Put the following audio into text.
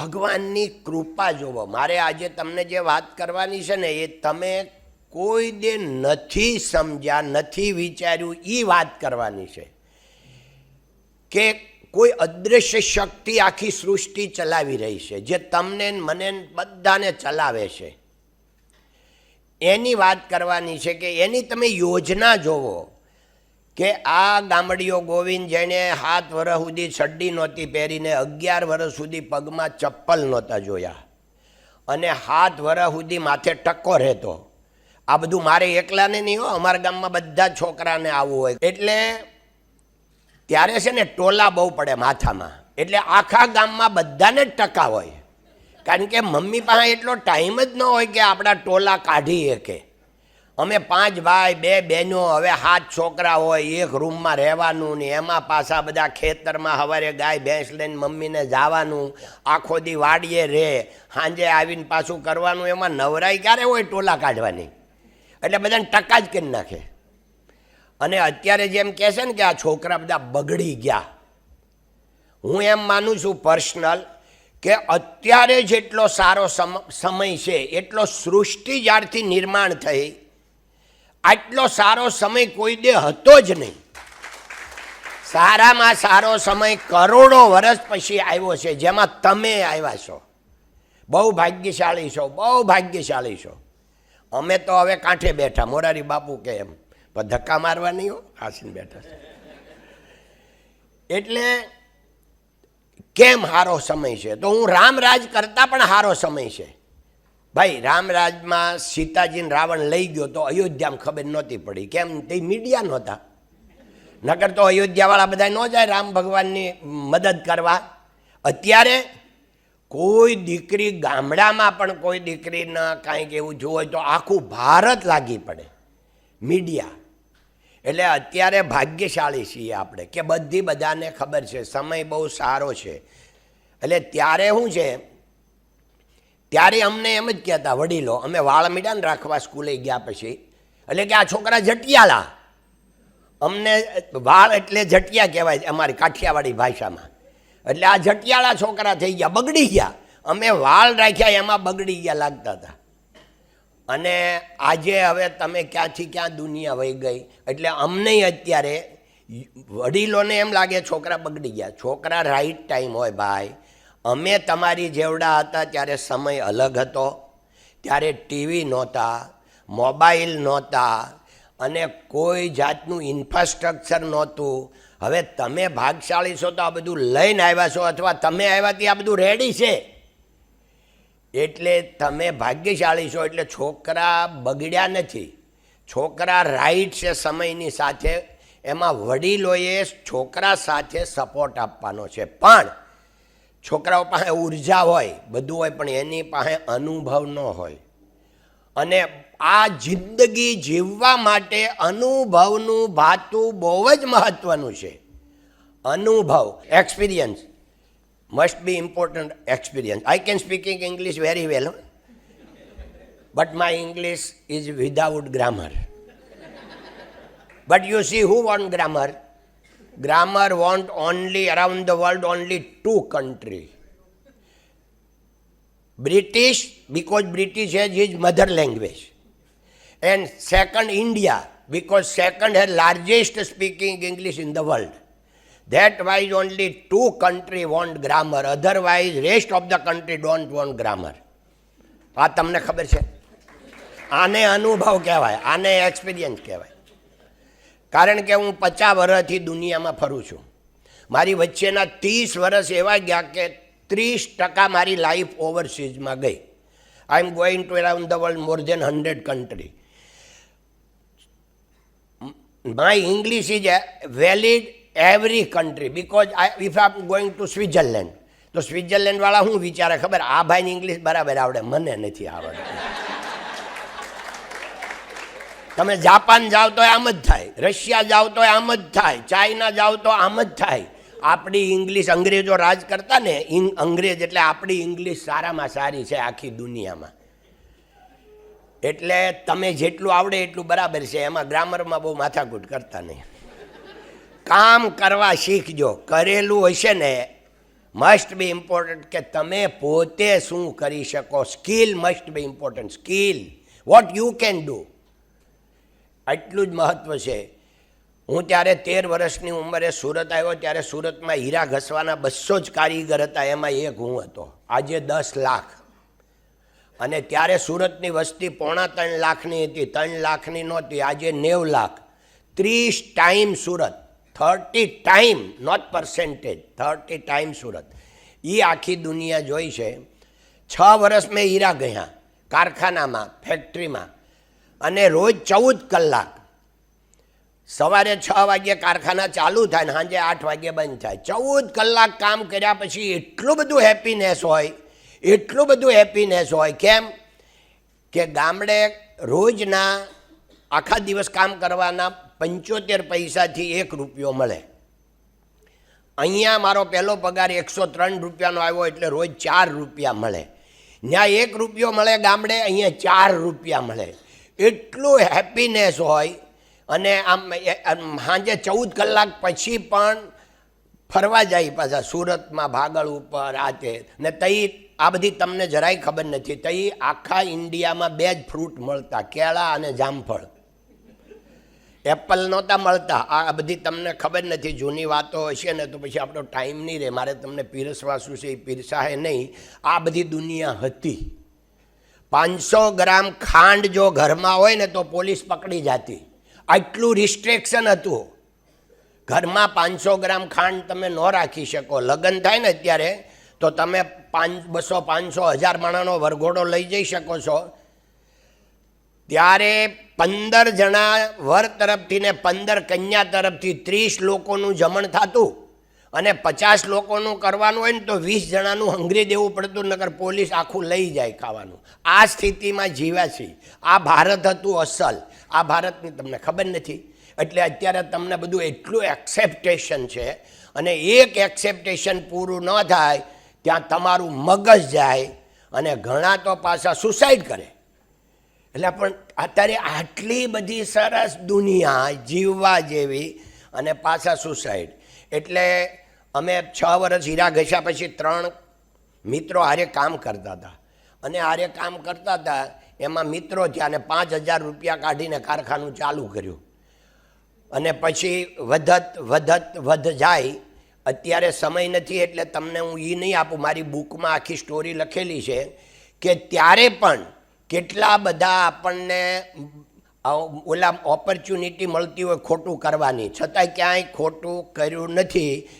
ભગવાનની કૃપા જોવો. મારે આજે તમને જે વાત કરવાની છે ને, એ તમે કોઈ દે નથી સમજ્યા, નથી વિચાર્યું એ વાત કરવાની છે. કે કોઈ અદૃશ્ય શક્તિ આખી સૃષ્ટિ ચલાવી રહી છે, જે તમને મને બધાને ચલાવે છે. એની વાત કરવાની છે કે એની તમે યોજના જોવો. કે આ ગામડીઓ ગોવિંદ જેણે હાથ વર્ષ સુધી ચડ્ડી નહોતી પહેરીને અગિયાર વર્ષ સુધી પગમાં ચપ્પલ નહોતા જોયા. અને હાથ વર્ષ સુધી માથે ટક્કો રહેતો. આ બધું મારે એકલાને નહીં હો, અમારા ગામમાં બધા છોકરાને આવવું હોય. એટલે ત્યારે છે ને ટોલા બહુ પડે માથામાં. એટલે આખા ગામમાં બધાને જ ટકા હોય. કારણ કે મમ્મી પાસે એટલો ટાઈમ જ ન હોય કે આપણા ટોલા કાઢી શકે. અમે પાંચ ભાઈ, બે બહેનો, હવે સાત છોકરા હોય, એક રૂમમાં રહેવાનું ને એમાં પાછા બધા ખેતરમાં સવારે ગાય, ભેંસ લઈને મમ્મીને જવાનું, આખો દી વાડીએ રહે, સાંજે આવીને પાછું કરવાનું, એમાં નવરાઈ ક્યારે હોય ટોલા કાઢવાની? એટલે બધાને ટકા જ કરી નાખે. અને અત્યારે જેમ કહે છે ને કે આ છોકરા બધા બગડી ગયા. હું એમ માનું છું પર્સનલ કે અત્યારે જેટલો સારો સમ- સમય છે, એટલો સૃષ્ટિ જ્યારથી નિર્માણ થઈ આટલો સારો સમય કોઈ દે હતો જ નહીં. સારામાં સારો સમય કરોડો વર્ષ પછી આવ્યો છે, જેમાં તમે આવ્યા છો. બહુ ભાગ્યશાળી છો, બહુ ભાગ્યશાળી છો. અમે તો હવે કાંઠે બેઠા, મોરારી બાપુ કે એમ, પણ ધક્કા મારવા નહીં હો, હાસીને બેઠા એટલે કેમ સારો સમય છે? તો હું રામરાજ કરતાં પણ સારો સમય છે. ભાઈ, રામરાજમાં સીતાજીને રાવણ લઈ ગયો તો અયોધ્યામાં ખબર નહોતી પડી. કેમ? તે મીડિયા નહોતા. નકર તો અયોધ્યાવાળા બધા ન જાય રામ ભગવાનની મદદ કરવા. અત્યારે કોઈ દીકરી ગામડામાં પણ કોઈ દીકરીને કાંઈક એવું જોવું હોય તો આખું ભારત લાગી પડે. મીડિયા. એટલે અત્યારે ભાગ્યશાળી છીએ આપણે કે બધી બધાને ખબર છે. સમય બહુ સારો છે. એટલે ત્યારે શું છે? ત્યારે અમને એમ જ કહેતા વડીલો, અમે વાળ મીડાને રાખવા સ્કૂલે ગયા પછી. એટલે કે આ છોકરા જટિયાળા અમને વાળ એટલે જટિયા કહેવાય અમારી કાઠિયાવાડી ભાષામાં. એટલે આ જટિયાળા છોકરા થઈ ગયા, બગડી ગયા. અમે વાળ રાખ્યા, એમાં બગડી ગયા લાગતા હતા. અને આજે હવે તમે ક્યાંથી ક્યાં દુનિયા વહી ગઈ? એટલે અમને અત્યારે વડીલોને એમ લાગે છોકરા બગડી ગયા. છોકરા રાઈટ ટાઈમ હોય ભાઈ. અમે તમારી જેવડા હતા ત્યારે સમય અલગ હતો. ત્યારે ટીવી નહોતા, મોબાઈલ નહોતા અને કોઈ જાતનું ઇન્ફ્રાસ્ટ્રક્ચર નહોતું. હવે તમે ભાગશાળી છો તો આ બધું લઈને આવ્યા છો અથવા તમે આવ્યા ત્યાં આ બધું રેડી છે? એટલે તમે ભાગ્યશાળી છો એટલે છોકરા બગડ્યા નથી. છોકરા રાઈટ છે સમયની સાથે. એમાં વડીલોએ છોકરા સાથે સપોર્ટ આપવાનો છે. પણ છોકરાઓ પાસે ઊર્જા હોય બધું હોય પણ એની પાસે અનુભવ ન હોય અને આ જિંદગી જીવવા માટે અનુભવનું ભાતું બહુ જ મહત્વનું છે અનુભવ experience must be important experience. I can speaking English very well, huh? but my English is without grammar. But you see, who want Grammar want only around the world only two country. British, because British has his mother language. And second, India, because second has largest speaking English in the world. That wise only two country want grammar. Otherwise, rest of the country don't want grammar. આ તમને ખબર છે આને અનુભવ કહેવાય આને experience કહેવાય કારણ કે હું પચાસ વર્ષથી દુનિયામાં ફરું છું. મારી વચ્ચેના ત્રીસ વર્ષ એવા ગયા કે ત્રીસ ટકા મારી લાઈફ ઓવરસીઝમાં ગઈ. I am going to around the world more than hundred country my English is valid every country because I if I am going to Switzerland તો સ્વિટ્ઝરલેન્ડવાળા હું વિચારે? ખબર? આ ભાઈની ઇંગ્લિશ બરાબર આવડે. મને નથી આવડતું. તમે જાપાન જાઓ તો આમ જ થાય, રશિયા જાઓ તો આમ જ થાય, ચાઇના જાઓ તો આમ જ થાય. આપણી ઇંગ્લિશ અંગ્રેજો રાજ કરતા ને અંગ્રેજ એટલે આપણી ઇંગ્લિશ સારામાં સારી છે આખી દુનિયામાં. એટલે તમે જેટલું આવડે એટલું બરાબર છે, એમાં ગ્રામરમાં બહુ માથાકૂટ કરતા નહીં. કામ કરવા શીખજો, કરેલું હશે ને મસ્ટ બી ઇમ્પોર્ટન્ટ કે તમે પોતે શું કરી શકો skill must be important skill what you can do આટલું જ મહત્ત્વ છે. હું ત્યારે તેર વર્ષની ઉંમરે સુરત આવ્યો, ત્યારે સુરતમાં હીરા ઘસવાના બસો જ કારીગર હતા, એમાં એક હું હતો. આજે દસ લાખ. અને ત્યારે સુરતની વસ્તી પોણા ત્રણ લાખની હતી, ત્રણ લાખની નહોતી, આજે નેવ લાખ. ત્રીસ time Surat. Thirty time, not percentage, thirty time Surat. એ આખી દુનિયા જોઈ છે. છ વર્ષ મેં હીરા ગયા કારખાનામાં, ફેક્ટરીમાં. અને રોજ ચૌદ કલાક. સવારે છ વાગ્યે કારખાના ચાલુ થાય ને સાંજે આઠ વાગ્યે બંધ થાય. ચૌદ કલાક કામ કર્યા પછી એટલું બધું હેપીનેસ હોય, એટલું બધું હેપીનેસ હોય. કેમ? કે ગામડે રોજના આખા દિવસ કામ કરવાના પંચોતેર પૈસાથી એક રૂપિયો મળે. અહીંયા મારો પહેલો પગાર એકસો ત્રણ રૂપિયાનો આવ્યો એટલે રોજ ચાર રૂપિયા મળે. ત્યાં એક રૂપિયો મળે ગામડે, અહીંયા ચાર રૂપિયા મળે. એટલું હેપીનેસ હોય. અને આમ સાંજે ચૌદ કલાક પછી પણ ફરવા જાય પાછા સુરતમાં, ભાગળ ઉપર, આ ને તઈ આ બધી તમને જરાય ખબર નથી. તઈ આખા ઇન્ડિયામાં બે જ ફ્રૂટ મળતા, કેળા અને જામફળ. એપલ નહોતા મળતા. આ બધી તમને ખબર નથી. જૂની વાતો હશે ને તો પછી આપણો ટાઈમ નહીં રહે. મારે તમને પીરસવા શું છે એ પીરસાહે નહીં. આ બધી દુનિયા હતી. પાંચસો ગ્રામ ખાંડ જો ઘરમાં હોય ને તો પોલીસ પકડી જાતી. આટલું રિસ્ટ્રિક્શન હતું. ઘરમાં પાંચસો ગ્રામ ખાંડ તમે ન રાખી શકો. લગ્ન થાય ને અત્યારે, તો તમે પાંચ, બસો પાંચસો હજાર માણાનો વરઘોડો લઈ જઈ શકો છો. ત્યારે પંદર જણા વર તરફથી ને પંદર કન્યા તરફથી ત્રીસ લોકોનું જમણ થતું. અને પચાસ લોકોનું કરવાનું હોય ને તો વીસ જણાનું હંગરી દેવું પડતું નગર પોલીસ આખું લઈ જાય ખાવાનું. આ સ્થિતિમાં જીવ્યા છે આ ભારત હતું અસલ. આ ભારતની તમને ખબર નથી? એટલે અત્યારે તમને બધું એટલું એક્સેપ્ટેશન છે અને એક એક્સેપ્ટેશન પૂરું ન થાય, ત્યાં તમારું મગજ જાય અને ઘણા તો પાછા સુસાઇડ કરે. એટલે પણ અત્યારે આટલી બધી સરસ દુનિયા જીવવા જેવી અને પાછા સુસાઇડ એટલે અમે છ વર્ષ હીરા ઘસ્યા પછી ત્રણ મિત્રો હારે કામ કરતા હતા. અને હારે કામ કરતા હતા, એમાં મિત્રો થયા અને પાંચ હજાર રૂપિયા કાઢીને કારખાનું ચાલુ કર્યું. અને પછી વધત વધત, વધ જાય. અત્યારે સમય નથી એટલે તમને હું એ નહીં આપું, મારી બુકમાં આખી સ્ટોરી લખેલી છે કે ત્યારે પણ કેટલા બધા આપણને ઓલા ઓપોર્ચ્યુનિટી મળતી હોય ખોટું કરવાની. છતાંય ક્યાંય ખોટું કર્યું નથી.